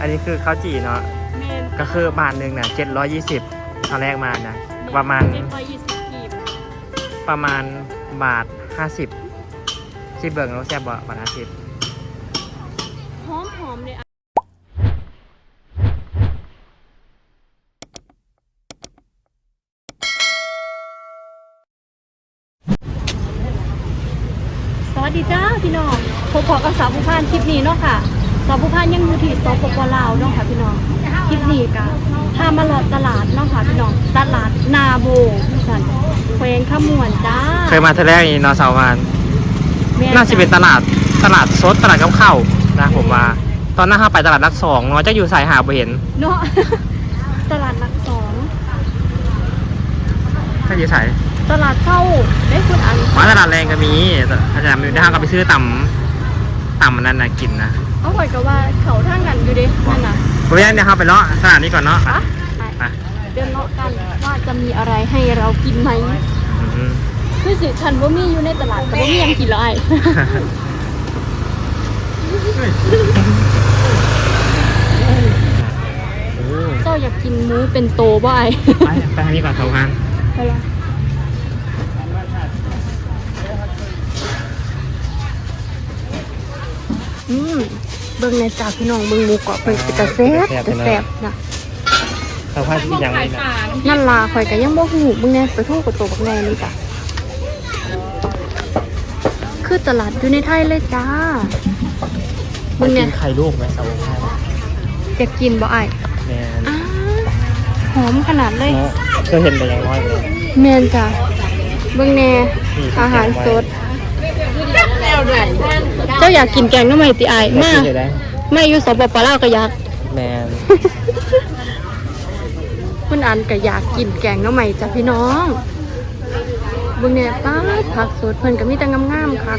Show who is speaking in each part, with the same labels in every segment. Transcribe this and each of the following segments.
Speaker 1: อันนี้คือข้าวจี่เนาะ
Speaker 2: เมน
Speaker 1: ก็คือบาทหนึ่งนะเจ็ดร้อยยี่สิบตอนแรกมานะ ประมาณ
Speaker 2: เจ็ดร้อยยี่สิบกีบ
Speaker 1: ประมาณบาทห้าสิบชิเบิร์กแล้วแซ่บบ่บาทห้าสิบ
Speaker 2: หอมหอมเลยอะสวัสดีจ้าพี่น้องพบพอกับสาวผู้พานคลิปนี้เนาะค่ะ สาวผู้พานยังอยู่ที่สปปลาวเนาะค่ะพี่น้องคลิปนี้ก็พามาหลอดตลาดเนาะค่ะพี่น้องตลาดนาโบพี่สันแขวงขมวนจ้า
Speaker 1: เคยมาเทอแรกนี่เนอสาววาน
Speaker 2: แม่
Speaker 1: น่าจะเป็นตลาดตลาดสดตลาดกับข้าวนะผมว่า ตอนหน้าห้าไปตลาดรักสองเนาะจะอยู่สายหาบ่เห็น
Speaker 2: เนาะตลาดหลักสอง
Speaker 1: ถ้าอยู่สาย
Speaker 2: ตลาดเข้าได้คุณอัน
Speaker 1: มาตลาดแรงก็มีแต่อาจารย์มีได้ห้างก็ไปซื้อต่ำต่ำมันนั่นนะกินนะ
Speaker 2: เอาไว้กับว่าเขาทางกันอยู่ดินั่นน่ะ
Speaker 1: เพราะฉะนั้นเดี๋ยวเราไปเลาะตลาดนี้ก่อนเนาะ
Speaker 2: ปะ
Speaker 1: ไป
Speaker 2: เดินเลาะกันว่าจะมีอะไรให้เรากินไหม
Speaker 1: อืม
Speaker 2: คือสิฉันว่ามีอยู่ในตลาดแต่ว่ามียังกินเลย
Speaker 1: โอ้
Speaker 2: เจ้าอยากกินหมูเป็นโตบ่ไอ
Speaker 1: ไปไปทางนี้ก่อนสาววาน
Speaker 2: ไปละอืม เบิ่งในจ่าพี่น้องเบิ่งหมูกรอบเป็นตะแซ่บตะแซ่บนะ
Speaker 1: สาววานที่ยังไม่นะ
Speaker 2: นั่นล่ะข่อยก็ยังบ่ฮู้มึงแน่ไปโทษกับตัวบักแน่นี่จ้ะคือตลาดอยู่ในไทยเลยจ้า
Speaker 1: ไป
Speaker 2: มึง
Speaker 1: กิ
Speaker 2: เนี่ย
Speaker 1: นไข่ลูกไหมสาววาน
Speaker 2: อยากกินบ่ไอ้าย
Speaker 1: แมน
Speaker 2: อ้าหอมขนาดเลย
Speaker 1: เนาะเคยเห็นแต่อยังน้อยเลย
Speaker 2: แม่นจ้ะเบิ่งแน่
Speaker 1: นี่
Speaker 2: อาหารสด เจ้าอยากกินแกงหน้ำไม่ติไอาย
Speaker 1: มา
Speaker 2: มา
Speaker 1: เลยได้
Speaker 2: ไม่อยู่สปปลาวก็อยาก
Speaker 1: แมน
Speaker 2: คุณอันก็อยากกินแกงหน้ำใหม่จ้ะพี่น้องเบิ่งแน่ป้าดผักสดเพิ่นก็มีแต่งามๆคัก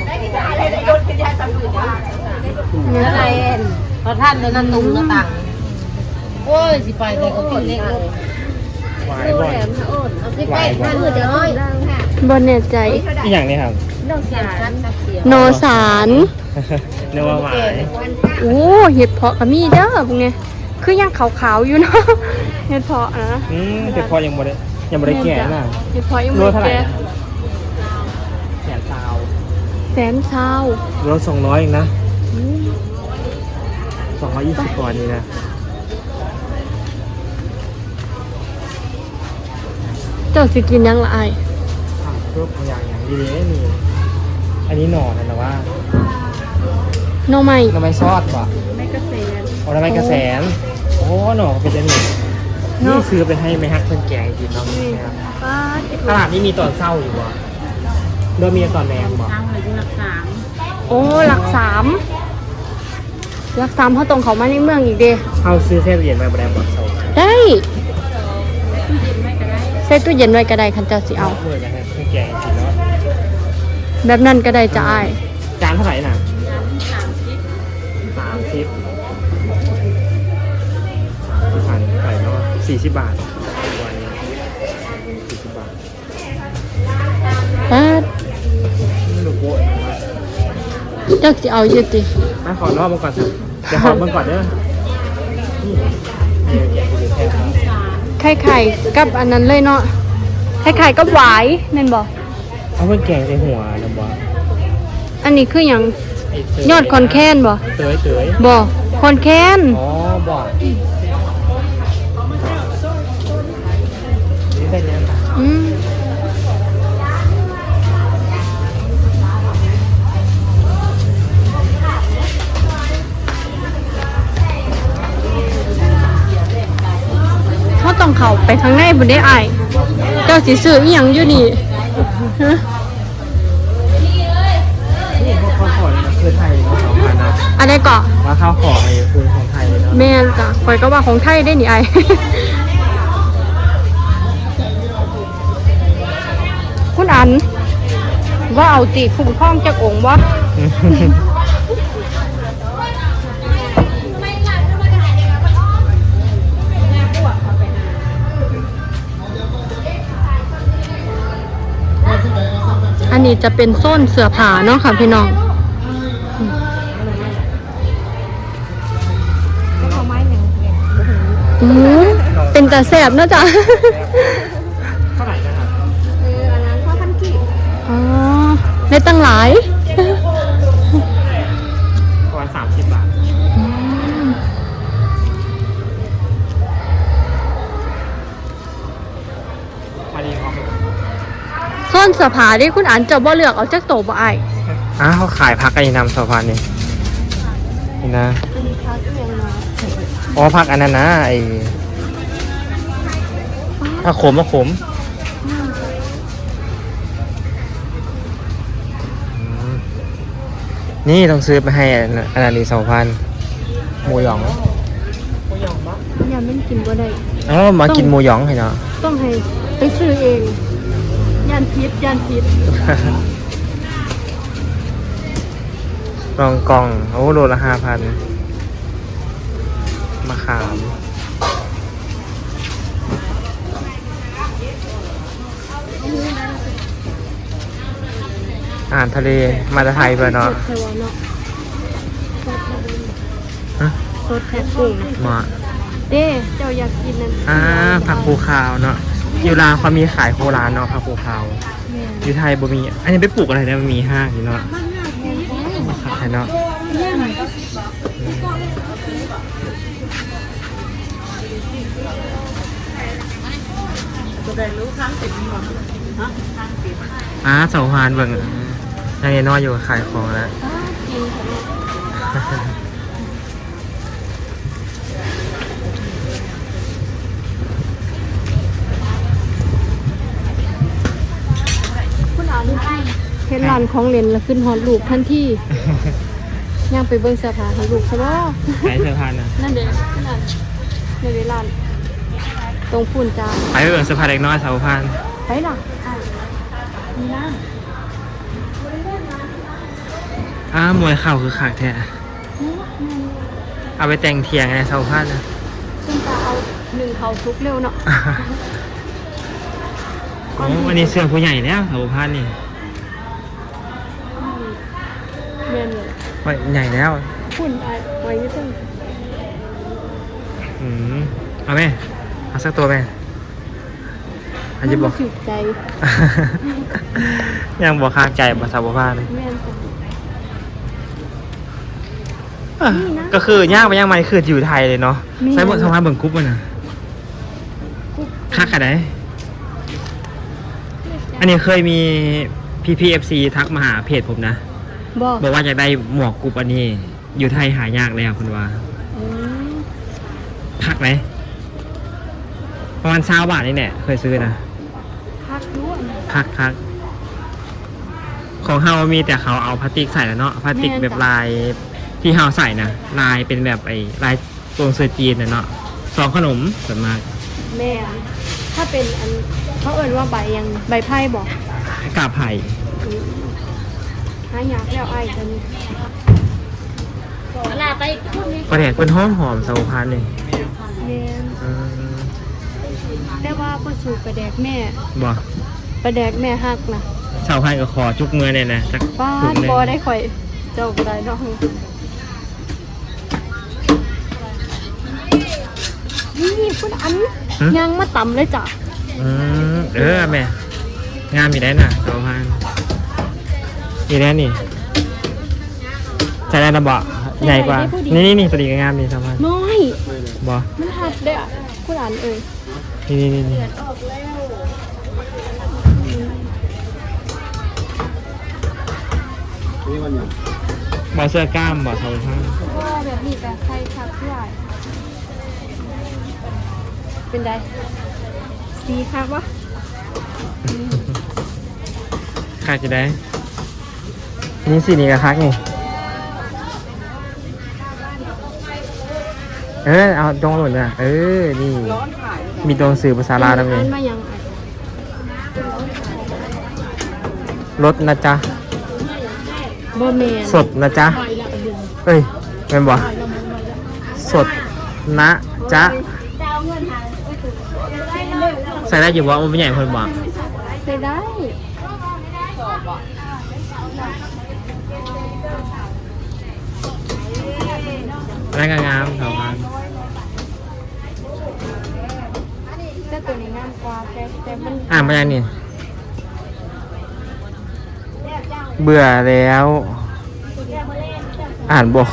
Speaker 2: เนี่ย
Speaker 3: อะไรเอ็นพอท่านเลยนั่นนุ่มก็ต่างโอ้ยสิไปแต่ก็กินเล็ก
Speaker 1: วายบ่อย
Speaker 3: เอาสิไปท่านมือจะน้อย
Speaker 2: บ่แน่ใจ
Speaker 1: อีกอย่างนี้ครับ
Speaker 3: น้องเสียชันสีย
Speaker 2: โนสาร
Speaker 1: เนื้อว่าหวาย
Speaker 2: โอ้เห็ดเพาะก็มีเด้อพวกเนี้ยคือยังขาวๆอยู่เนาะเห็ดเพาะนะ
Speaker 1: อืมแต่พอยังบ่ได้ยังบ่ได้แก่น่ะ
Speaker 2: เห็ดเพาะยัง
Speaker 1: โล
Speaker 2: ไม่
Speaker 1: เท่าไหร่
Speaker 2: แก่
Speaker 1: นะแสนซาว
Speaker 2: แสนเช้า
Speaker 1: โลสองร้อยเองนะสองร้อยยี่สิบกว่านี่นะ
Speaker 2: เจ้าสิกินยังละไอาย
Speaker 1: อะเพิ่มอย่างอย่างดีเลยนี่ อันนี้หน่อนะแต่ว่า
Speaker 2: หน้องใหม่
Speaker 1: ทำไมซอดป่ะ
Speaker 2: ไม่กระเซ็น
Speaker 1: เอาทำไมกระแสนโอ้หน่อเป็นจะหนึ่งนี่ซื้อไปให้ไม่ฮักเพื่อนแกงกินเนาะ
Speaker 2: นี่ป้าด
Speaker 1: ตลาดนี้มีตอนเศร้าอยู่บ่โดยมีตอนแรงบ่
Speaker 3: ทางเลยที่รักษา
Speaker 2: โอ้หลักสามหลักสามเขาตรงเขามาในเมืองอีกเด้
Speaker 1: เขาซื้อเส้นเหรียญมาบ่ได้บ่เศร้า
Speaker 2: ได้ใส่ตู้เย็นไว้ก็ได้คันเจ้าสิเอา
Speaker 1: เมื่อจะให้เพื่อนแกงกินเนาะ
Speaker 2: แบบนั้นก็ได้จ้าไอาย
Speaker 1: จานเท่าไหร่น่ะสามสิบสี่พันเท่าไหร่เนาะสี่สิบบาทวันนี้สี่สิบบาท
Speaker 2: ป้าด
Speaker 1: ไม่รู้โว้ย
Speaker 2: เจ้าสิเอาอยู่ติ
Speaker 1: มาขอรอบมาก่อนสิเดี๋ยวขอเบิ่งก่อนเด้อนี่เดี๋ยวแกะดูแค่นี้
Speaker 2: ไข่ไข่กับอันนั้นเลยเนาะไข่ไข่กับหวายนั่นบอก
Speaker 1: เอาเพื่อนแกงใส่หัวนะบ่
Speaker 2: อันนี้คืออย่าง
Speaker 1: ไอ้เต
Speaker 2: ยอดคอนแคนบ่
Speaker 1: เตยเตย
Speaker 2: บ่คอนแคน
Speaker 1: อ๋อบ่นี่ได้แล้วนะ
Speaker 2: อืมเขาต้องเข้าไปข้างในบ่ได้อายเจ้าสิซื้ออีหยังอยู่นี่ฮะ
Speaker 1: พันนะ
Speaker 2: อันใดก่อ
Speaker 1: ว่าข้าวขอไอ้คือของไทยเนาะ
Speaker 2: แม่นจ้ะข่อยก็ว่าของไทยได้นี่ไอายคุณอัน ว่าเอาตีคุ้มครองจากองค์วะ อันนี้จะเป็นโซนเสื้อผ้าเนาะค่ะพี่น้องก็เอาไม้หนึ่ง อืมเป็นตาแสบเนอะจ๊ะ
Speaker 1: เท่าไหร่นะครับ
Speaker 2: เอออันนั้นพ่อพันกี่อ๋อได้ตั้งหลาย
Speaker 1: ประมาณสามสิบบาทพอดีครับ
Speaker 2: ซ่อนสภาที่คุณอ่านเจะบ่เลือกเอาจากโตบ่ไอาย
Speaker 1: อ้าวเขาขายพักกันยังนำสะพานนี่นี่นะอ๋ อพักอันนั้นนะไอ้ผักขมผักขมอืมนี่ต้องซื้อไปให้อันอันนั้นอีกสองพันหมูหยอง
Speaker 2: อย่าไม่กินบ่ได้
Speaker 1: เอ๋อมากินหมูหยองให้เนาะ
Speaker 2: ต้องให้ไปซื้อเองยานพิษยานพิษ
Speaker 1: รองกองโอ้โลละห้าพันมะ ขามอาหารทะเลมาจากไทยเพื่อนเนาะ
Speaker 2: สดไทยวเนาะ
Speaker 1: ฮะ
Speaker 2: สดแท้กุ้ง
Speaker 1: เหมาะ
Speaker 2: เด้เจ้าอยากกินนั่น
Speaker 1: อ่าผักภูคาวเนาะอยู่ลาวเขามีขายโคราณเนาะผักภูคาว
Speaker 2: แม่น
Speaker 1: อยู่ไทยบ่มี อันนี้ไปปลูกอะไรนะมันมีห้างอยู่เนาะขายเนาะ อ่าเสาพานเบิ่งยังไงน้อยอยู่ขายของแล้ว
Speaker 2: อ้ากินเถอะเนาะคุณอ่านเห็นร้านของเล่นแล้วขึ้นฮอดลูกทันทีย่างไปเบิ่งเสื้อผ้าให้ลูกซะบ่
Speaker 1: ขายเสื้อผ้านะ
Speaker 2: นั่นเด้คุณอ่านในเวลาน ตรงปุ่นจ้า
Speaker 1: ไปเบิ่งเสื้อผ้าเด็กน้อยเสาพาน
Speaker 2: ไปล่ะอะมีนะ
Speaker 1: อ้ามวยเข่าคือขากแท้
Speaker 2: นี่มัน
Speaker 1: เอาไปแต่งเทียงไงเสาพานนะ
Speaker 2: ซึ่งจะเอาหนึ่งเขาทุกเร็วเนาะ
Speaker 1: โอ้วันนี้เสื้อผู้ใหญ่แล้วเสาพานนี่
Speaker 2: เรียนเลย
Speaker 1: ไว้ใหญ่แล้ว
Speaker 2: คุณไอ้ไว้อยี่ตึ้ง
Speaker 1: อืมเอาไหม เอาสักตัวไหมอันจะบอก
Speaker 2: ถูกใจ
Speaker 1: ยังบอกคางใจภาษาบพาน
Speaker 2: แม่นจ้ะ
Speaker 1: เอ้อ
Speaker 2: นี่นะ
Speaker 1: ก็คือย่างไปย่างมานี่คืออยู่ไทยเลยเนาะ
Speaker 2: มี
Speaker 1: ใช้บทสะพานเบิ่งกรุ๊ปมันนะ
Speaker 2: กุ๊ก
Speaker 1: คักกันได้อันนี้เคยมี PPFC ทักมาหาเพจผมนะ
Speaker 2: บอก
Speaker 1: บอกว่าอยากได้หมวกกรุ๊ปอันนี้ อยู่ไทยหายากแล้วคุณว่า
Speaker 2: อืม
Speaker 1: คักไหม ประมาณเช้าบาทนี่แหละเคยซื้อนะ
Speaker 2: พักด้วย
Speaker 1: คักคักของเฮามีแต่เขาเอาพลาสติกใส่แล้วเนาะพลาสติกแบบลายที่เฮาใส่นะลายเป็นแบบไอ้ลายตัวเสือจีนนะเนาะซองขนมส่วนมาก
Speaker 2: แม่นถ้าเป็นอันเขาเอ่นว่าใบยังใบไพ่บอก
Speaker 1: กาบไผ่
Speaker 2: อืมหายากแล้วไอ้กัน
Speaker 3: เวลาไปพูดนี่
Speaker 1: ประเด็กเป็นหอมหอมสาวพันธุ์นี่
Speaker 2: แม่น
Speaker 1: อืม
Speaker 2: แต่ว่าประสูประแดกแม่
Speaker 1: บ่
Speaker 2: ประแดกแม่ฮักนะ
Speaker 1: สาวพันธุ์ก็ขอจุกมือเนี่ยนะจัก
Speaker 2: ป้า
Speaker 1: ถุ
Speaker 2: ด
Speaker 1: งเลย
Speaker 2: บอได้ข่อยเจ้าก็ได้เนาะนี่คุณอันยังมาต่ำเลยจ้ะ
Speaker 1: อืมเออแม่งามมีได้น่ะสาวพันธุ์มีได้นี่ ใช้ได้นะบ่ใหญ่กว่า นี่นี่นี่ตัวนี้ก็งามนี่สาวพันธุ์
Speaker 2: น้อย
Speaker 1: บ่
Speaker 2: มันหัดได้อะคุณอันเอ่ย
Speaker 1: นี่นี่นี่นี่บ่เสื้อกล้ามบ่สาวพันธุ์
Speaker 2: ว่าแบบนี้กับใครคักด้วยเป็นไดสีคักวะ
Speaker 1: คักจะได้นี่สีนี้ก็คักนี่ เออเอาจงหล่นอะเออ นี่ มีตัวหนังสือภาษาลาวนะ
Speaker 2: อั
Speaker 1: มี
Speaker 2: นมายังไง
Speaker 1: รถนะจ๊ะ
Speaker 2: บอแมน
Speaker 1: สดนะจ๊ะ เอ้ยเป็นบ่สดนะจ๊ะ ใส่ได้อยู่บ่มันเป็นใหญ่คนบ่
Speaker 2: ใส่ได้
Speaker 1: แล้วก็งามสองพันา
Speaker 2: มกว่าแต่แต่มัน
Speaker 1: อ่านมายังนี่ เบื่อแล้ว อ่านบอ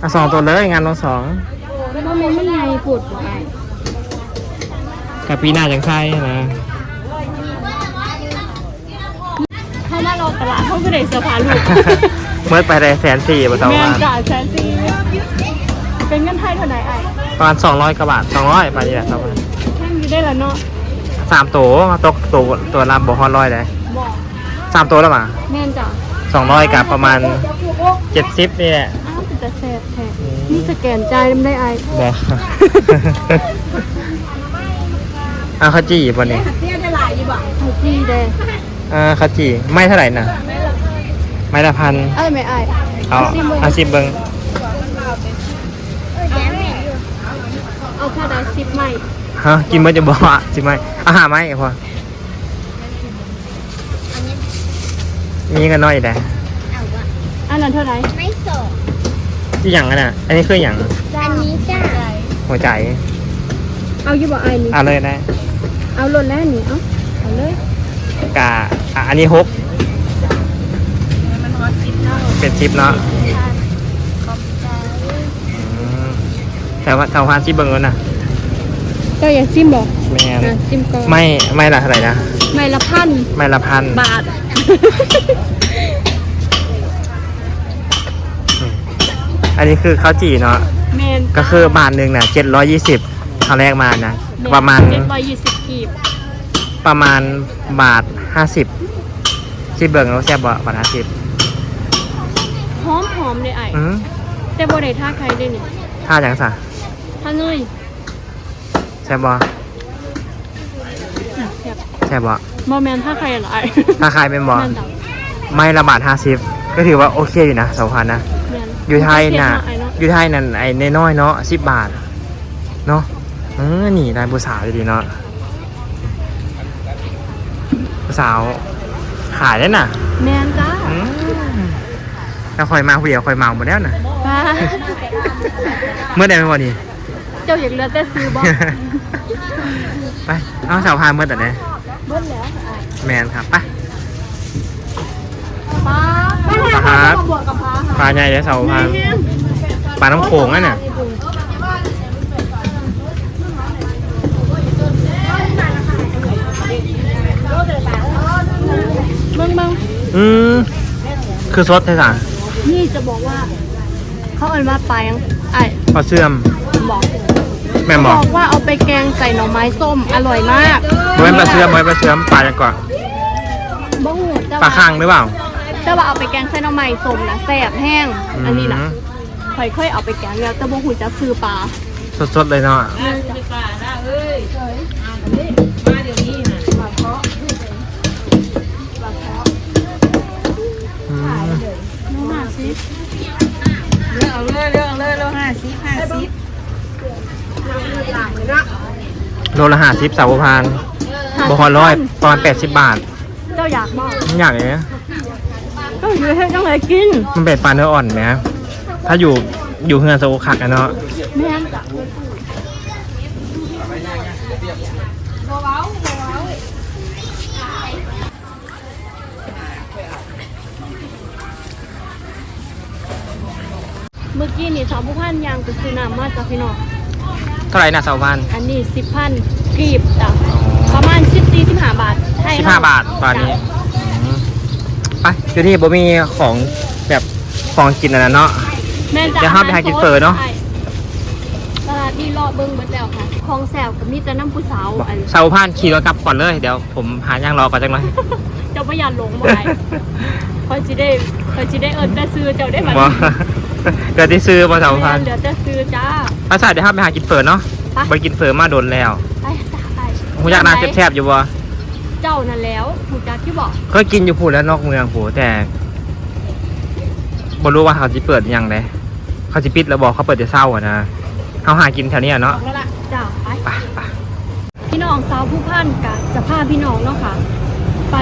Speaker 1: อะสองตัวเลยงานลงสอง
Speaker 2: แล้วมันมันใหญ่ปุดบ่ไอ้
Speaker 1: กับปีหน้าจังไส้นะ
Speaker 2: เข้ามารอตลาดเขาก็ได้เสื้อผ้าลูก
Speaker 1: เมื่อไปได้แสนสี่บาท
Speaker 2: แม
Speaker 1: วันน
Speaker 2: จ่ายแสนสี่เป็นเงินไทยเท่าไหร่ไอ้
Speaker 1: ประมาณสองร้อยกว่าบาทสองร้อยไปนี่แหละครับ
Speaker 2: แท่งอยู่ ได้แล้วเนาะ
Speaker 1: สามตัวตกตัวตัวลำบอฮอนร้อยเลย
Speaker 2: บอก
Speaker 1: สามตัวแล้วมา
Speaker 2: แม่นจ้ะ
Speaker 1: สองร้อยกับประมาณเจ็ดสิบนี่แหละ
Speaker 2: อ้าวแต่แสบแท้นี่สแกนใจายมันได้ไอ้
Speaker 1: บออาข้าวจี่ปะนี่
Speaker 2: เตี้ยได้หลายอยู่บ่เอาจี้เด้
Speaker 1: อ่าข้าวจี่ไม่เท่าไหร่นะไม่ละพัน
Speaker 2: เอ้ยไม่ไอ้
Speaker 1: เอาเอาสิบเบิง
Speaker 2: เอาแค่ได้สิบใหม่
Speaker 1: ฮะกินมันจะบอกอะสิไหมอาหารไหมพอมีกันน้อยแต่
Speaker 2: อันนั้นเท่าไหร่
Speaker 4: ไม่สด
Speaker 1: ที่อย่างนั้นอะ อันนี้คืออย่าง
Speaker 4: อันนี้จ้า
Speaker 1: หัวใจ
Speaker 2: เอาอยู่บ่ไอ้นี่
Speaker 1: เอาเลยได้
Speaker 2: เอาหล่นแล้วนี่เอาเอาเลย
Speaker 1: กาอะอันนี้ฮกเป็นชิปเนาะอืมแต่ว่าเท่าพันชิปเบิงแล้วนะ
Speaker 2: เจ้าอยากจิ้มบ่
Speaker 1: แมน
Speaker 2: อะจิ้มก่อน
Speaker 1: ไม่ไม่ละเท่าไหร่นะ
Speaker 2: ไม่ละพัน
Speaker 1: ไม่ละพัน
Speaker 2: บาท
Speaker 1: อันนี้คือข้าวจี่เนาะ
Speaker 2: แมน
Speaker 1: ก็คือบาทหนึ่งน่ะเจ็ดร้อยยี่สิบครั้งแรกมานะประมาณ
Speaker 2: เจ็ดร้อยยี่สิบกีบ
Speaker 1: ประมาณบาทห้าสิบชิปเบิงแล้วแซ่บบ่บาทห้าสิบ
Speaker 2: หอมหอมเลยไอ้
Speaker 1: อืม
Speaker 2: แต่บ่ได้ท่าใครได้นี่
Speaker 1: ท่าอย่างสะ
Speaker 2: ท่าเนย
Speaker 1: แซ่บบ่
Speaker 2: แซ่บ
Speaker 1: แซ่บบ่
Speaker 2: บ่แมนท่าใครหรอไอ้
Speaker 1: ถ้าขายเป็นบ่
Speaker 2: แม่นจ้ะ
Speaker 1: ไม่ละบาทห้าสิบก็ถือว่าโอเคอยู่นะสองพันนะ
Speaker 2: แม่น
Speaker 1: อยู่ไทยน่ะ
Speaker 2: ไอ้เนาะ
Speaker 1: อยู่ไทยนั่นไอ้น้อยๆเนาะสิบบาท เนาะเออนี่ได้ผู้สาวดีๆเนาะผู้สาวขายได้น่ะ
Speaker 2: แมนจ้า
Speaker 1: อืมแล้วคอยมาผู้เดียวคอยเมาหมดแล้วน่ะ
Speaker 2: ป้า
Speaker 1: เมื่อใดเป็นวันนี้
Speaker 2: เจ้าอยากเหลือแต่ซื้อบ่
Speaker 1: ไปเอาสาวพานเมื่อแต่ไหน
Speaker 2: เบิ้ลแล้วไอ้
Speaker 1: แมนครับไป
Speaker 2: ป้า
Speaker 1: ครับ
Speaker 2: บวกกับป้า
Speaker 1: ปลาใหญ่เลยสาวพานปลาน้ำโขงอะน่ะ
Speaker 2: เบิ่งเบิ่ง
Speaker 1: อืมคือซดใช่ไหม
Speaker 2: นี่จะบอกว่า เขาเอ่นว่าปลายังไอ้
Speaker 1: ปลาเสื่อม
Speaker 2: บอก
Speaker 1: แม่นบอก
Speaker 2: บอกว่าเอาไปแกงใส่หน่อไม้ส้มอร่อยมาก
Speaker 1: บ่เป็นปลาเสื่อมบ่เป็นปลาเสื่อมปลาอย่างก่อน
Speaker 2: บ้หูแต่
Speaker 1: ปลา
Speaker 2: ว่า
Speaker 1: คังหรือเปล่า
Speaker 2: แต่ว่าเอาไปแกงใส่หน่อไม้ส้มนะแซ่บแห้ง อันนี้นะ
Speaker 1: ม
Speaker 2: ข่อยเคยเอาไปแกงแล้วแต่บ้หูจะซื้อปลา
Speaker 1: สดๆเลยเนาะ
Speaker 3: ป่านะเอ้ยมาเดี๋ยวนี้นะ
Speaker 1: อืม
Speaker 2: น้องหนาซิ
Speaker 3: เลือกเอาเลยเลือกเอาเลยเลือกห้าสิบห้าสิบ
Speaker 1: โลละห้าสิบสาวพานบ่ฮอดร้อยประมาณแปดสิบบาท
Speaker 2: เจ้าอยากบอก
Speaker 1: ไม่อยากเลยนะ
Speaker 2: เจ้าอยู่ให้จังเลยกิน
Speaker 1: มันเป็นปลาเนื้ออ่อนไหมถ้าอยู่อยู่เฮือนโซคักอะเนาะ
Speaker 2: แม่นจ้ะเมื่อกี้นี่สาวผู้พันยางไปซื้อน้ำมาจากพี่น้อง
Speaker 1: เท่าไหร่นะสาวพาน
Speaker 2: อันนี้สิบพันกีบจ้ะประมาณสิบสี่สิบห้าบาทให้
Speaker 1: สิบ
Speaker 2: เร
Speaker 1: ห้าบาทตอนนี้
Speaker 2: จ้ะ
Speaker 1: อืมไปอยู่ที่บ่มีของแบบของกินอันนั้นเนาะ
Speaker 2: แม่นจ้ะ
Speaker 1: เดี๋ยวห้ามไปหากินเฟอเนอะ
Speaker 2: ใช่ตลาดนี่รอบเบิ้งเบิดแล้วค่ะคลองแซวกับมีแต่น้ำผู้สาว
Speaker 1: บอก
Speaker 2: อัน
Speaker 1: สาวพานขี่รถกลับก่อนเลย เดี๋ยวผมหาย่างรอก่อนจังหน่อย
Speaker 2: เจ้าพยานหลงบ่ไปคอยจิได้คอยจิได้เอิญแต่ซื้อเจ้าได้ไหม
Speaker 1: บ่เดี๋ยวที่ซื้อมาสาวพาน
Speaker 2: เหลือแต่ซื้อจ้า
Speaker 1: ภาษาเดี๋ยวห้ามไปหากินเฟอเนาะ
Speaker 2: ไป
Speaker 1: ไปกินเฟอมาโดนแล้ว
Speaker 2: ไปจ้าไป
Speaker 1: หูอยากนานแซ่บๆอยู่บ่
Speaker 2: เจ้านั่นแล้วถูกจ้าที่บอก
Speaker 1: เคยกินอยู่พูดแล้วนอกเมืองโหแต่บ่รู้ว่าเขาจะเปิดยังไงเขาจะปิดแล้วบอกเขาเปิดจะเศร้าอะนะเขาหากินแถวเนี้ยเนาะ
Speaker 2: แล้วล่ะจ้าไป
Speaker 1: ไปไป
Speaker 2: พี่น้องสาวผู้พันกับจะพาพี่น้องเนาะค่ะ ไป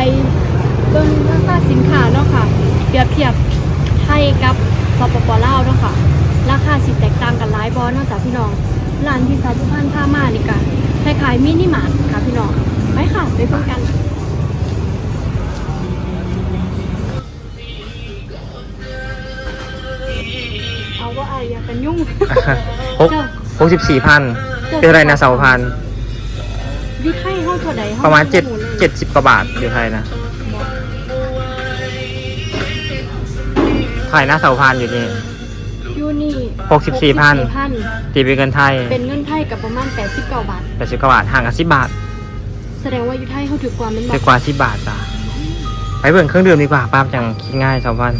Speaker 2: เบิ่งราคาสินค้าเนาะค่ะเปรียบเทียบไทยกับ สปปลาวเนาะค่ะ ราคาสิแตกต่างกันหลายบอเนาะจากพี่น้องร้านที่สาวผู้พันพามานี่ก็คล้ายๆมินิมาร์ทค่ะพี่น้องไปค่ะไปฟังกันเอาว่าไอ้อยากกันยุ่ง
Speaker 1: หกหกสิบสี่พันเป็นอะไรนะเสาพัน
Speaker 2: วิไทยห้องเท่าใดห้อง
Speaker 1: ประมาณเจ็ด
Speaker 2: หลย
Speaker 1: เจ็ดสิบกว่าบาทอยู่ไทยนะ ไทยนะเสาพันอยู่นี่
Speaker 2: ยูนี่
Speaker 1: หกสิบสี่พัน
Speaker 2: 64,000
Speaker 1: ตีเป็นเงินไทย
Speaker 2: เป็นเงินไทยกับประมาณ 89 บาท
Speaker 1: แปดสิบกว่าบาทห่างกันสิบบาท
Speaker 2: แสดงว่ายูไทยเขาถือกว่าแมันบ
Speaker 1: เรี
Speaker 2: อยก
Speaker 1: กว่าสิบบาทจ้ะไปเบิ่งเครื่องดื่มดีกว่าป้ามจังคิดง่ายเสาพัน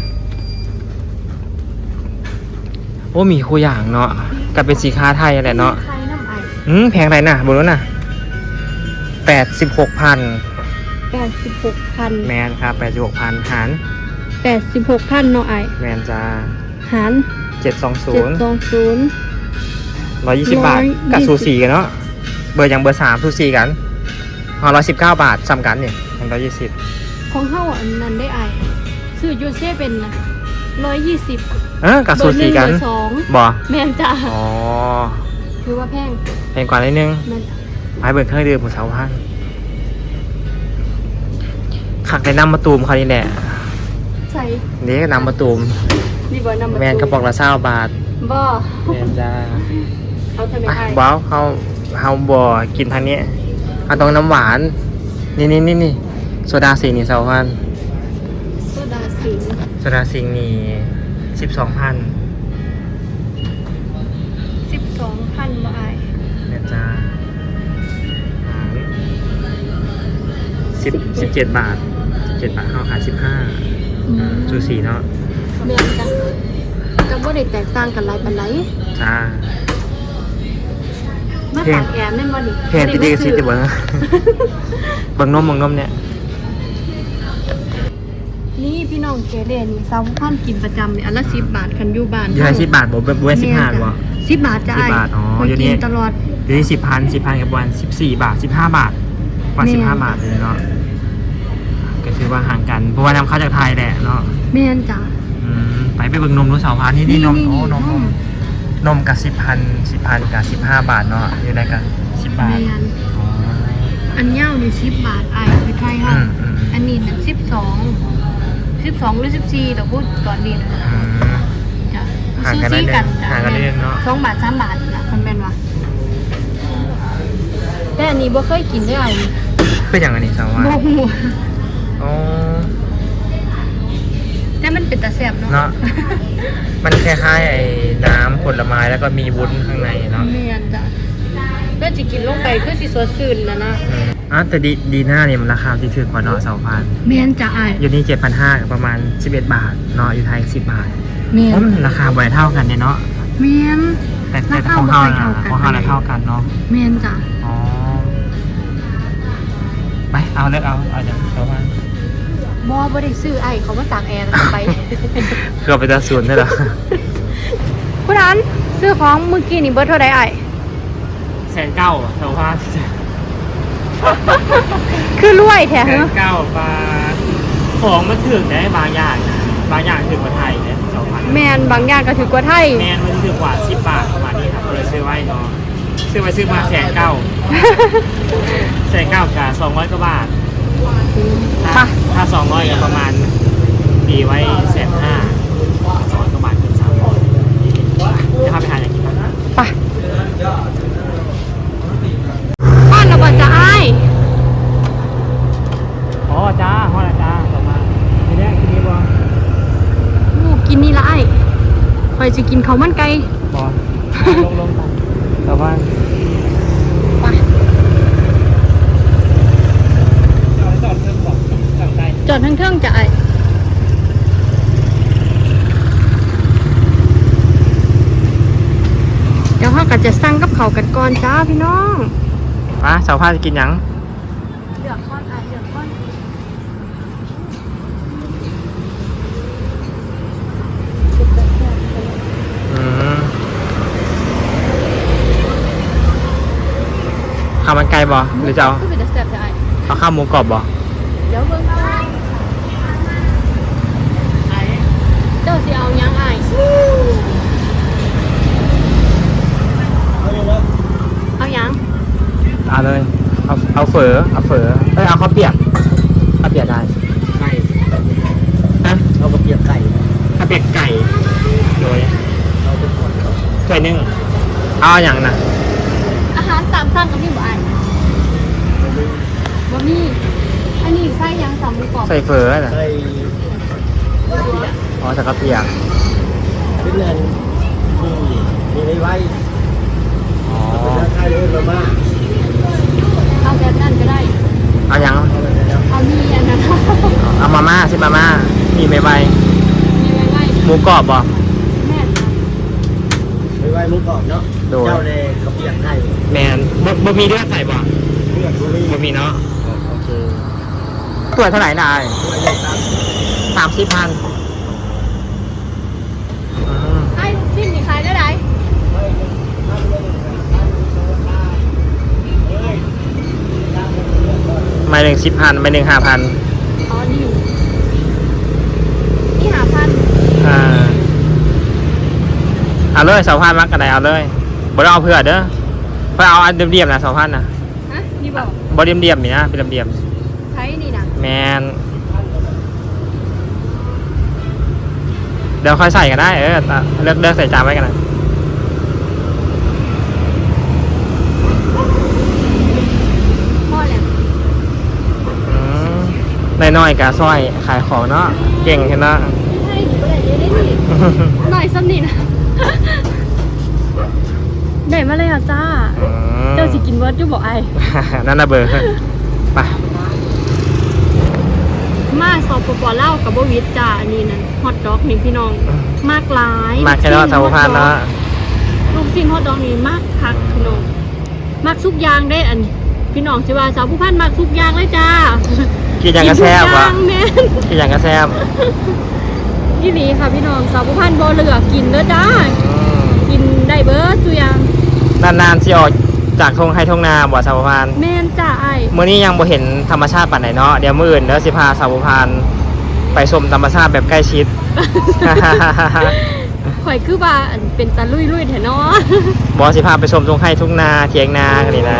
Speaker 1: โอ้มีคูอย่างเนาะกับเป็นสีค้าไทยอะไรเนาะ
Speaker 2: ไทยน้ำไอ
Speaker 1: อืมแพงไรน่ะบนนู้นน่ะแปดสิบหกพัน
Speaker 2: 86,000
Speaker 1: แมนครับแปดสิบหกพันหาร
Speaker 2: 86,000เนาะไอ
Speaker 1: แมนจ้า
Speaker 2: หาร
Speaker 1: เจ็ดสองศูนย์
Speaker 2: 720
Speaker 1: ร้อยยี่สิบบาท
Speaker 2: 120
Speaker 1: กับซูซีกันเนาะเบอร์อย่างเบอร์สามซูซีกันอ๋อร้อยสิบเก้าบาทซ้ำกันเนี่ยมันร้อยยี่สิบ
Speaker 2: ของเฮาอันนั้นได้ไอซื้อยูเซ่เป็นนะ120
Speaker 1: เออกับซูซีกัน
Speaker 2: เบอร์หงเบอร์สอง
Speaker 1: บอ
Speaker 2: แม่นจ้า
Speaker 1: อ๋อ
Speaker 2: คือว่าแพง
Speaker 1: แพงกว่านิดนึง
Speaker 2: แม่น
Speaker 1: ไปเบิร์เครื่องดื่มหมูสาวพันขักในน้ำมะตูมเขานี่แหละ
Speaker 2: ใส่
Speaker 1: นี่ก็น้ำมะตูม
Speaker 2: นี่บ่นำมา
Speaker 1: แมนกระป๋องละเศร้าบาท
Speaker 2: บ่
Speaker 1: แมนจ้า
Speaker 2: เอาทำไม
Speaker 1: อะ
Speaker 2: ไอ
Speaker 1: บ้าวเขาเขาบ่กินทางนี้เอาตรงน้ำหวาน นี่นี่นี่นี่โซดาสีนี่สาวพัน
Speaker 2: โซดาสิง
Speaker 1: โซดาสิงห์นี่สิบสองพัน
Speaker 2: 12,000บ่ไอ
Speaker 1: นะจ๊ะสิบสิบเจ็ดบาทสิบเจ็ดบาทเขาขายสิบห้า ซูสีเนาะ
Speaker 2: แม่นจ้ะก็บ่ได้แตกต่างกันหลายปานใด
Speaker 1: จ้า
Speaker 2: มา
Speaker 1: เพลง
Speaker 2: ตากแอร์แม่นบ่นี่
Speaker 1: เพลงที่ดีก็สิจะเบิ้งเบิ้งนมเบิ้งนมเนี่ย
Speaker 2: นี่พี่น้องเกเรนี่สาวพันกินประจำนี่อันละ10บาทคันอยู่บ้าน
Speaker 1: อยู่ที่สิบบาทบ่บ่สิบห้าบ่
Speaker 2: 10บาทจ้ะ
Speaker 1: 10บาทอ๋อ
Speaker 2: ข้
Speaker 1: อยู่นี่
Speaker 2: กินตลอด
Speaker 1: อยู่ที่สิบพันสิบพันกับวันสิบสี่บาทสิบห้าบาทวัน
Speaker 2: แม่
Speaker 1: สิบห้าบาทเลยเนาะ ก็คือว่าห่างกันเพราะว่านำเข้าจากไทยแหละเนาะ
Speaker 2: แม่นจ้ะ
Speaker 1: อืมไปไปเบิ่งนมรู้สาวพันนี่นี่นมโอ้นมนมนมกับสิบพันสิบพันกับสิบห้าบาทเนาะอยู่ในกันสิบบาท
Speaker 2: แม่น
Speaker 1: อ๋อ
Speaker 2: อันยาวนี่10บาทไอ้คือไทย
Speaker 1: อื
Speaker 2: เฮาม
Speaker 1: อืม
Speaker 2: อันนี้น่ะ12 12หรือ14แต่พูดตอนนี้นะ
Speaker 1: อืม
Speaker 2: จ้ะ
Speaker 1: ห่างกันนิดนึง
Speaker 2: จ้ะ
Speaker 1: ห่างกันนิดนึงเนาะ
Speaker 2: สองบาทสามบาทนะมันเป็นวะแต่อันนี้บ่เคยกินได้ไอ้
Speaker 1: คืออย่างอันนี้สาวว่า
Speaker 2: บ่ฮู้
Speaker 1: อ๋อ
Speaker 2: แต่มันเป็นตาแซ่บเนาะ
Speaker 1: เนาะ มันคล้ายๆไอ้น้ำผลไม้แล้วก็มีวุ้นข้างในเนาะ
Speaker 2: เมียนจ้ะเพื่อสิกินลงไปคือสิสดชื่นนะนะ
Speaker 1: อืมอะแต่ดีดีหน้าเนี่ยมันราคาที่ถือกว่าเนาะสาวพัน
Speaker 2: เมียนจ้ะไอ้
Speaker 1: อยู่นี่เจ็ดพันห้าประมาณสิบเอ็ดบาทเนาะอยู่ไทยสิบบาท
Speaker 2: เมีย
Speaker 1: เพราะ
Speaker 2: น
Speaker 1: มันราคาบ่อยเท่ากันเนี่ยเนาะ
Speaker 2: เมียน
Speaker 1: แต่แต่
Speaker 2: ราคา
Speaker 1: ของเฮา
Speaker 2: บ่ค่อย
Speaker 1: น่ะ
Speaker 2: เท่ากัน
Speaker 1: ของเฮาน่ะเท่ากันเนาะ
Speaker 2: เมียนจ้ะ
Speaker 1: อ๋อ ไปเอาเลือกเอา เอาจากชาวบ้าน
Speaker 2: บ่บ่ได้ซื้อไอ้เขามาตากแอร์แล้วก็ไป
Speaker 1: เกือบไปจะสวนได้เหรอ
Speaker 2: ผู้นั้นซื้อของเมื่อกี้นี่เบิดเท่าใดไอ้
Speaker 1: แสนเก้าชาวบ้าน
Speaker 2: คือรวยแท้
Speaker 1: แส
Speaker 2: เหร
Speaker 1: น
Speaker 2: อ
Speaker 1: เก้าบาทของมันถึงได้บางอย่างนะบางอย่างถึงกว่าไทยเนี่ยชาวบ้าน
Speaker 2: แม่นบางอย่างก็ถือกว่าไทย
Speaker 1: แมนมันถึงกว่าสิบบาทประมาณนี้ครับเลยซื้อไว้เนาะซื้อไปซื้อมาแสนเก้าแสนเก้ากับสองร้อยกว่าบาท ถ้าถ้าสองร้อยก็ประมาณดีไว้แสนห้าสองร้อยกว่าบาทเกือบสามร้อยจะพาไปหาอย่างกินบ้าง
Speaker 2: ไปบ้านเราบ่จะไอ้าย
Speaker 1: อ๋อจ้าห้องละจ้าต่อมาทีนี้ทีนี้บอ
Speaker 2: ลูกกินนี่ละไอ้คอยจะกินข้าวมันไก่
Speaker 1: บอลงลงไปต่อมา
Speaker 2: ไป
Speaker 1: จอดเพิ่มบอกจอดได้
Speaker 2: จอดทั้งเทิงๆจะไอ้เดี๋ยวเขาก็จะสั่ง กับเขาวกันก่อนจ้าพี่น้อง
Speaker 1: ป้าสาวพาจะกินหยัง
Speaker 2: เดือดข้อนไอ้เดือดข้อน
Speaker 1: อืมข้าวมันไก่บอหรือจะเอา
Speaker 2: คือเป็นจะแซ่บจะไอ้
Speaker 1: เอาข้าวหมูกรอบบอ
Speaker 2: เดี๋ยวเบิ่งไอ้ไอ้เจ้าสิเอาหยังไอ้
Speaker 1: เอาเลย เอาเอาเฝอเอาเฝอเอ้ยเอาข้าวเปียกข้าวเปียกได้
Speaker 4: ไก่
Speaker 1: ฮะ
Speaker 4: เราก็เปียกไก่
Speaker 1: ข้าวเปียกไก่โดย
Speaker 4: เราเป็นคน
Speaker 1: ถ้วยหนึงเอาอย่างน่ะ
Speaker 2: อาหารตามสั่งกับพี่บ่อ่านบ่มีอันนี้ใส่ยังสามหมูกรอบ
Speaker 1: ใส่เฝอน่ะ
Speaker 4: ใส่
Speaker 1: อ๋อใส่ข้าวเปียก
Speaker 4: เป็นเงินที่มีไว้ไว้
Speaker 1: อ๋อ
Speaker 4: เป็นค่าเรื่องมาม่า
Speaker 2: เอาแบบนั้นก็ได้
Speaker 1: เอาอย่าง
Speaker 2: เอามีอันนั้น
Speaker 1: เอามาม่าใช่มาม่ามีไม่ใบ
Speaker 2: มีไว้ไว้
Speaker 1: หมูกรอบบ่
Speaker 2: แม่นค่ะ
Speaker 4: ไว้ไว้มุกกรอบเนาะ
Speaker 1: โดย
Speaker 4: เจ้าเลยเขาเปียกไก่
Speaker 1: แมนบ่บ่มีเลือดใส่บ่
Speaker 4: เลือดบุรี
Speaker 1: บ่มีเนาะโอเคตัวเท่าไหร่นาย
Speaker 4: ไว้ใหญ่ตาม
Speaker 1: สามสิบพันอืม
Speaker 2: ไอ้สิ้นนี่ขายได้ไหน
Speaker 1: ไม่หนึ่งสิบพันไม่หนึ่งห้าพัน
Speaker 2: อ๋อนี่ นี่หาพัน
Speaker 1: อ่าเอาเลยสองพันมักกันไหนเอาเลยบ่ได้เอาเพื่อเด้อเพื่อเอาอันเดียมๆนะสองพันนะ
Speaker 2: ฮะนี่บอก
Speaker 1: บ่เดียมๆนี่นะเป็นเดียม
Speaker 2: ใช้นี่นะ
Speaker 1: ๆแมนเดี๋ยวค่อยใส่กันได้เออแต่เลือกเลือกใส่จานไว้กันนะ
Speaker 2: พ่อแหละ
Speaker 1: อืม น้อยๆกะซอยขายของเนาะเก่งเห็นเนาะ
Speaker 2: ใช่หนูก็ได้ได้นี่หน่อยซ้ำนี่นะได้มาเลยอะจ้า
Speaker 1: อืม
Speaker 2: เจ้าสิกินเวิร์ดอยู่บอกไอ้
Speaker 1: นั่นนะเบอร์ไป
Speaker 2: มาสอบปปเล่าวกับบวิทจ้าอันนี้นั่นฮอตดอกนี่พี่น้อง มากหลาย
Speaker 1: มาแค่รอดสาวพันเนาะ
Speaker 2: ลูกชิ้นฮอตดอกนี่มากคักพี่น้องมากทุกอย่างได้อัน พี่น้องจิว่าสาวผู้พันมากทุกอย่างเลยจ้า
Speaker 1: กินอย่างกระแซบ
Speaker 2: กินทุกอ
Speaker 1: วะ
Speaker 2: ย่างแม่น
Speaker 1: กินอย่างกระแซบ
Speaker 2: พี่หลีค่ะพี่น้องสาวผู้พันบ่เหลือกินเด้อจ้ากินได้เบิร์ดทุกอย่าง
Speaker 1: นานๆสิออกจากทงให้ทงนาบ่สาวพัน
Speaker 2: แม่นจ้าไอ้
Speaker 1: มื้อนี้ยังบ่เห็นธรรมชาติปานไหนเนาะเดี๋ยวมื้ออื่นเด้อสิพาสาวพันไปชมธรรมชาติแบบใกล้ชิด
Speaker 2: ข่อยคือว่าอันเป็นตาลุยลุยๆแท้เนาะ
Speaker 1: บอสิพาไปชมทงให้ทุ่งนาเทียงนากันนี่นะ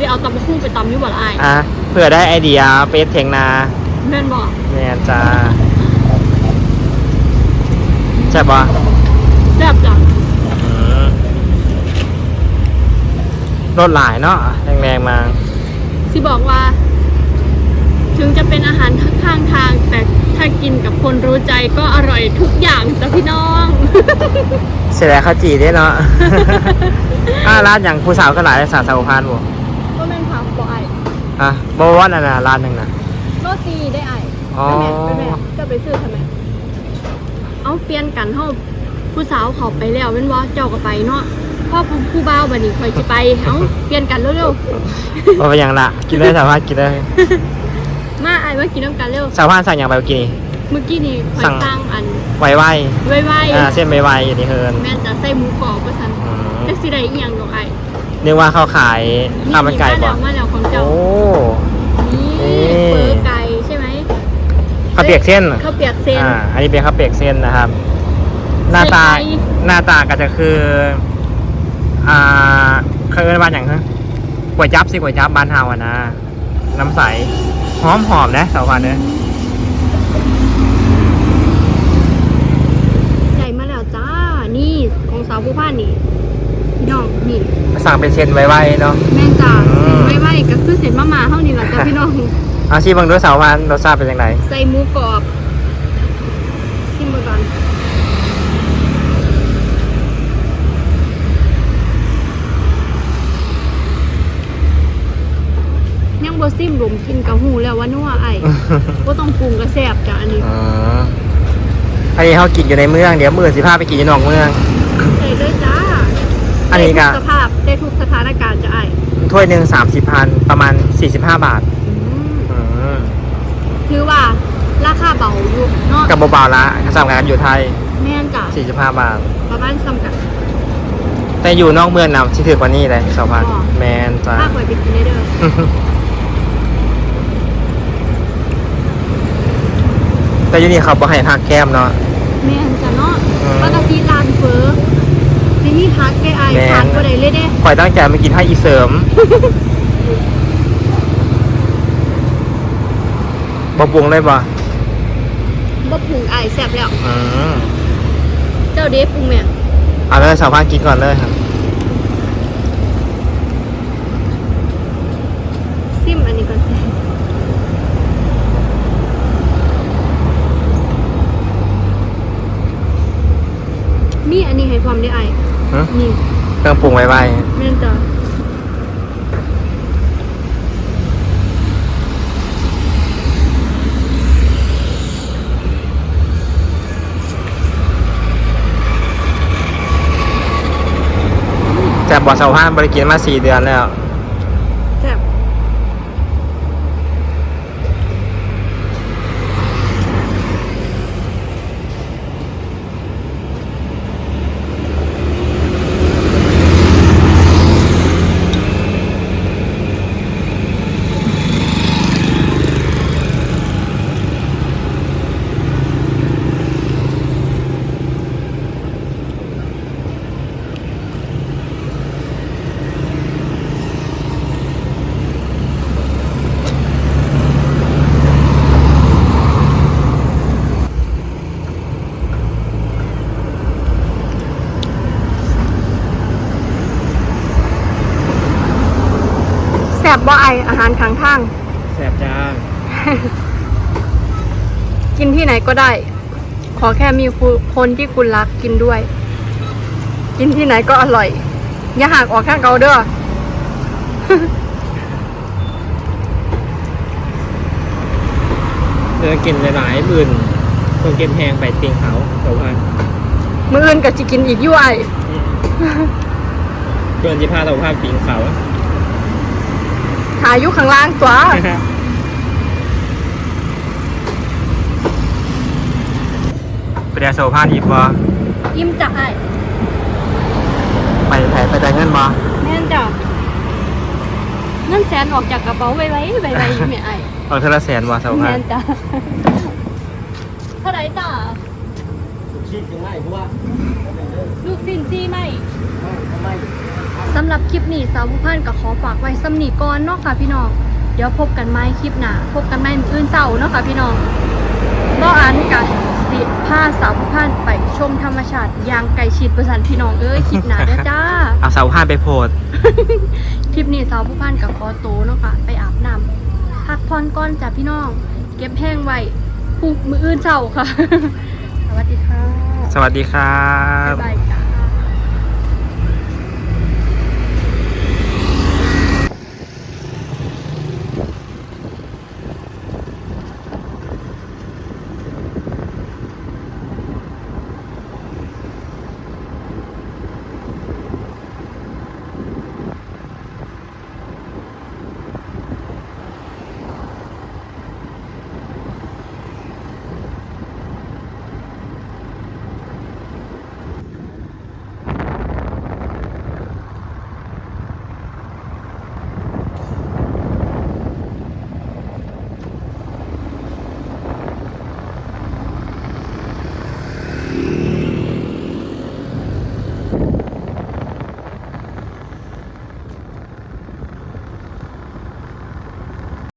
Speaker 2: สิเอาตำบักหุ่งไปตำอยู่บ่ล่ะไอ้าย
Speaker 1: อะเพื่อได้ไอเดียไปเทียงนา
Speaker 2: แม่นบ่
Speaker 1: เนี่ยจ้าใช่ปะ
Speaker 2: แซ่บจ้ะ
Speaker 1: อืมรถหลายเนาะแรงๆมา
Speaker 2: สิบอกว่า ถึงจะเป็นอาหารข้างทาง แต่ถ้ากินกับคนรู้ใจก็อร่อยทุกอย่างจ้ะพี่น้อง
Speaker 1: เสียดายข้าวจีด้วยเนาะอ่าร้านอย่างผู้สาวก็หลายสาวสาวพันบ่
Speaker 2: ก็แม่นค่ะบ่ไอ้าย
Speaker 1: อะบ่ว่าน่ะนะร้านหนึ่งนะ
Speaker 2: โรตีได้ไอ้าย
Speaker 1: อ๋อ
Speaker 2: ไปแม่ไปแม่จะไปซื้อทำไมเอาเปลี่ยนกันเฮาผู้สาวเขาไปแล้วแม่นว่าเจ้าก็ไปเนาะพ่อผู้ผู้บ่าวบัดนี้ข่อยสิไปเอาเปลี่ยนกันเร็ว
Speaker 1: บ่เป็นอย่างละกินเลยสาวพันกินเลย
Speaker 2: ๆมาไอ้ายมากินน้ำกันเร็ว
Speaker 1: สาวพันสั่งอย่างไปเมื่อกี้นี่
Speaker 2: เมื่อกี้นี่ข่อย
Speaker 1: สั่ง
Speaker 2: สร้างอัน
Speaker 1: ไวไว
Speaker 2: ไว
Speaker 1: ๆอ่าเส้นไวไวๆอยู่นี่เฮิน
Speaker 2: ๆแม่นจะใส่หมูกรอบว่าซั่น
Speaker 1: อืม
Speaker 2: จักสิได้อีหยังดอกไอ้าย
Speaker 1: นึกว่าเขาขายข้าวมันไก่
Speaker 2: มา
Speaker 1: บ่
Speaker 2: แล้วมาแล้วของเจ้า
Speaker 1: โอ้
Speaker 2: นี่
Speaker 1: นี่
Speaker 2: เฟอไก่ใช่ไหม
Speaker 1: ข้าวเปียกเส้น
Speaker 2: ข้าวเปียกเส้น
Speaker 1: อ่า อันนี้เป็นข้าวเปียกเส้นนะครับ หน้าตา
Speaker 2: ใส่ไก่
Speaker 1: หน้าตาก็จะคือ อ่าเคยเรียกว่าอย่างฮะก๋วยจั๊บสิก๋วยจั๊บบ้านเฮาอะนะ น้ำใส หอมหอมๆนะสาวพันเนี่ย
Speaker 2: ใหญ่มาแล้วจ้า นี่ของสาวผู้พานนี่พี่ น้องนี่
Speaker 1: สั่งเป็นเส้นไวๆเนาะ
Speaker 2: แม่นจ้า
Speaker 1: อืม
Speaker 2: ไม่ไม่ก็คือเสร็จมามาเท่านี้แหละจ้าพี่น้อง
Speaker 1: เอาชิมเบังด้วยสาวพันรสชาติเป็นยังไง
Speaker 2: ใส่หมูกรอบชิมไปก่อนยังบ่ซิมรวมกินกับหูแล้วว่านัวไอ้บ่ต้องปรุงก็แซ่บจ้ะอันนี้
Speaker 1: อ๋ออันนี้เขากินอยู่ในเมือง เดี๋ยวมือสิพาไปกินอยู่นอกเมือง
Speaker 2: ใส่เลยจ้า
Speaker 1: อันนี้ก็
Speaker 2: ได้ทุสภาพได้ทุกสถานการณ์จ้ะไอ้
Speaker 1: ถ้วยหนึ่งสามสิบพันประมาณสี่สิบห้าบาท
Speaker 2: อืม
Speaker 1: อืม
Speaker 2: ถือว่าราคาเบาอยู่เนาะ
Speaker 1: กับเบาๆละสำหรับการอยู่ไทย
Speaker 2: แม่นจ้ะ
Speaker 1: สี่สิบห้าบาท
Speaker 2: ประมาณซ้ำกัน
Speaker 1: แต่อยู่นอกเมืองนะที่ถือกว่านี้เลยสองพัน
Speaker 2: อ๋อ
Speaker 1: แมนจ้า
Speaker 2: ถ้าเคยไปกินได้เด้อ
Speaker 1: แต่อยู่นี่เขาบ่ให้พักแก้มเนาะ
Speaker 2: แม่นจ้ะเนาะ
Speaker 1: อืม
Speaker 2: ปกติร้านเฟอ สิมีพักได้ไอาย
Speaker 1: แม่น
Speaker 2: ขาดบ่ได้เลยเด้
Speaker 1: ข่อยตั้งใจมากินให้อีเสริมบ่ปรุงเลยบ่
Speaker 2: บ่ปรุงไอายแซ่บแล้ว
Speaker 1: อืม
Speaker 2: เจ้าเด้ปรุงแม่
Speaker 1: เอาเลยสาวพานกินก่อนเลยครับ
Speaker 2: ซิมอันนี้ก่อนมีอันนี้ให้พร้อมได้ไอาย
Speaker 1: หึ
Speaker 2: นี่
Speaker 1: เครื่องปรุงไว้ไว้
Speaker 2: แม่นจ้ะ
Speaker 1: แต่บ่สาวพานบริกินมาสี่เดือนแล้ว
Speaker 2: บบ่ไอายอาหารข้างทาง
Speaker 1: แซ่บจ้า
Speaker 2: กินที่ไหนก็ได้ ขอแค่มีคุณคนที่คุณรักกินด้วย กินที่ไหนก็อร่อย อย่าหากออกข้างเกาเด้อ
Speaker 1: เดินกินหลายๆหมื่นคนเก็บแพงไปติงเขาสาวพาน
Speaker 2: มืออื่นกับจิกินอีกอยู่ไอ
Speaker 1: เกินที่พาสาวพานติงเขา
Speaker 2: หาอยู่ข้างล่างตัว
Speaker 1: ไปเดี๋ยวสาวพานอีกบ่
Speaker 2: อิ่มจ้ะไอ
Speaker 1: ไปแผลไปแต่เงินบ่
Speaker 2: แม่นจ้ะนั่นแสนออกจากกระเป๋าไว้ไว้ไว้ไว้อยู่แม่ไอ
Speaker 1: เอาเทอละแสนบ่สาวพา
Speaker 2: แม่
Speaker 1: น
Speaker 2: นจ้ะเท่าไหร่จ้ะ
Speaker 4: คิดยังไงเพราะว่า
Speaker 2: ลูกสินซีไหม
Speaker 4: ทำไม
Speaker 2: สำหรับคลิปนี้สาวผู้พันก็ขอฝากไว้สำนีก่อนเนาะค่ะพี่น้อง เดี๋ยวพบกันใหม่คลิปหน้าพบกันใหม่มื้ออื่นเสาร์เนาะค่ะพี่น้องบ่อันกับสิพาสาวผู้พันไปชมธรรมชาติอย่างไกลชิดประสันพี่น้องเอ้ยคลิปหน้าเด้อจ้า
Speaker 1: เอาสาวพานไปโพด
Speaker 2: คลิปนี้สาวผู้พันกับขอโตวเนาะค่ะไปอาบน้ำพักผ่อนก่อนจ้ะพี่น้อง เก็บแห้งไว้พรุ่งมื้ออื่นเสาร์ค่ะ สวัสดีค่ะ
Speaker 1: สวัสดีครับ
Speaker 2: บ๊ายบายจ้า